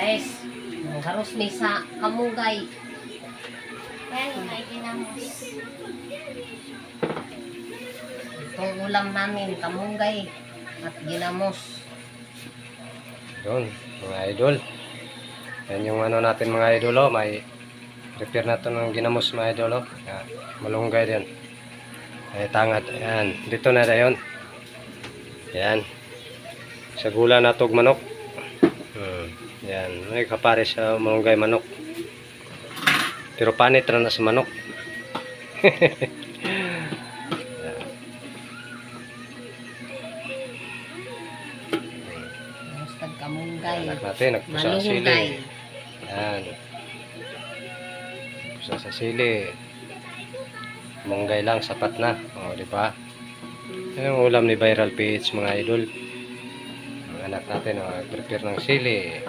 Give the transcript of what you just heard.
Guys, haros may sa kamugay. Yan, may ginamos. Itong ulam namin, kamugay at ginamos. Yun, mga idol. Yan yung ano natin mga idol, oh. May prepare na to ng ginamos mga idol, oh. Yan, malunggay din. Ay, tangad. Yan, dito na yun. Yan. Sa gula na manok. Hmm. Yan, may kapare sa malunggay manok. Pero panit na na sa manok. Kamugay. Anak natin, nagpusa sa sili. Yan. Pusa sa sili. Munggay lang, sapat na. O, di ba? Yan yung ulam ni Viral PH, mga idol. Anak natin, o, prepare ng sili.